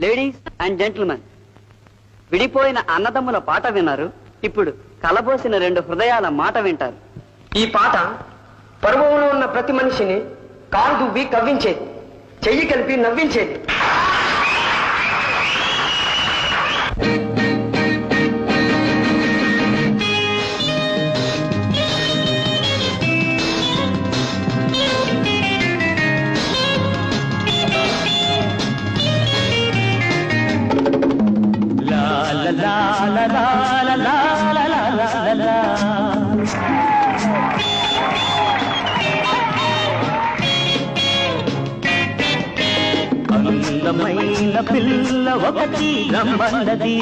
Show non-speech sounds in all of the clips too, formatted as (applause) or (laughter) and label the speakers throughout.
Speaker 1: Ladies and gentlemen విడిపోయిన అన్నదమ్ముల పాట విన్నారు. ఇప్పుడు కలబోసిన రెండు హృదయాల మాట వింటారు.
Speaker 2: ఈ పాట పర్వంలో ఉన్న ప్రతి మనిషిని కాలు దువ్వి కవ్వించేది చెయ్యి కలిపి నవ్వించేది.
Speaker 3: అందమైన పిల్ల ఒకటి రమ్మన్నది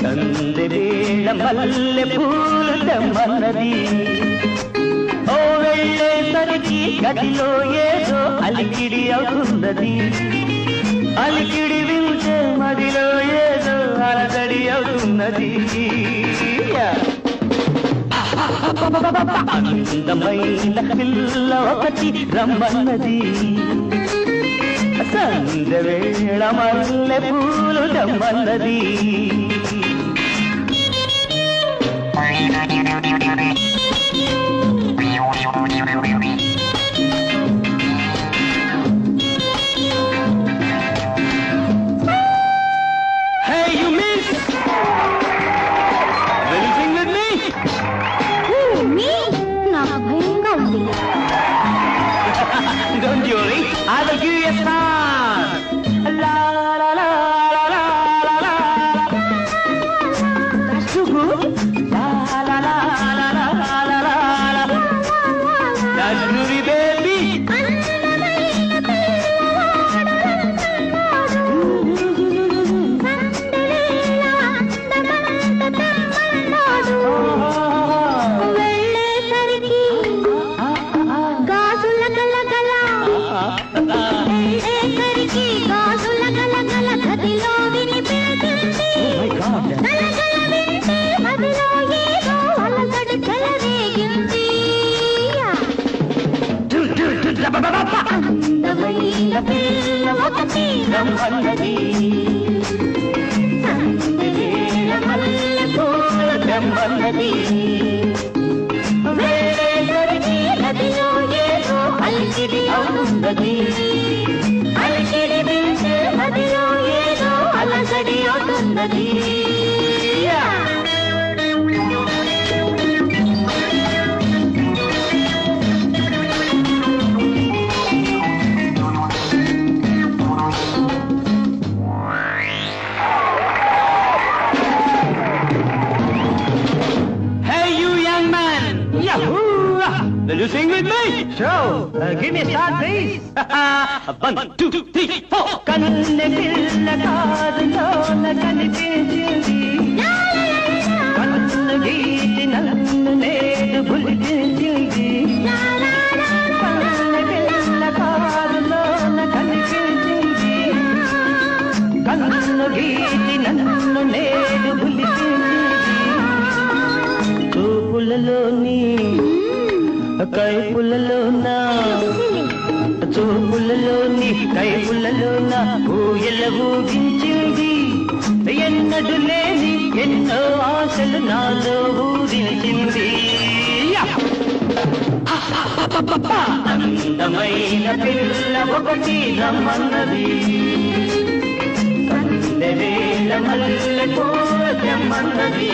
Speaker 3: సందెవేళ మల్లె పూలు తెమ్మన్నది. ఓ వెళ్ళేసరికి గదిలో ఏదో అలికిడి అవుతున్నది. అలికిడి వింటే మదిలో ఏదో అలదడి అవుతున్నది. అందమైన పిల్ల ఒకటి రమ్మన్నది సందవేళ మల్లె పూలు దమ్మన్నది
Speaker 4: Uhum. ఒక
Speaker 3: తీరం అన్నది బ్రహ్మన్నది
Speaker 4: వేరే దొరికి నదిలో ఏదో
Speaker 3: అలిగిరి అవునున్నది with me? Sure. Uh, give me a start, please. (laughs) One, two, three, four. కన్నె పిల్ల కాదులోన కనిపించింది కన్ను గీటి నన్ను నేను గుర్తించింది కన్నె పిల్ల కాదులోన కనిపించింది కన్ను గీటి నన్ను నేను కైపులలోన చూపులలోని కైపులలోన ఊయల ఊగించింది ఎన్నడు లేని ఎన్నో ఆశలు నాలో ఊరించింది అందమైన పిల్ల ఒకటి రమ్మన్నది కందెవేల మల్లె కోరమన్నది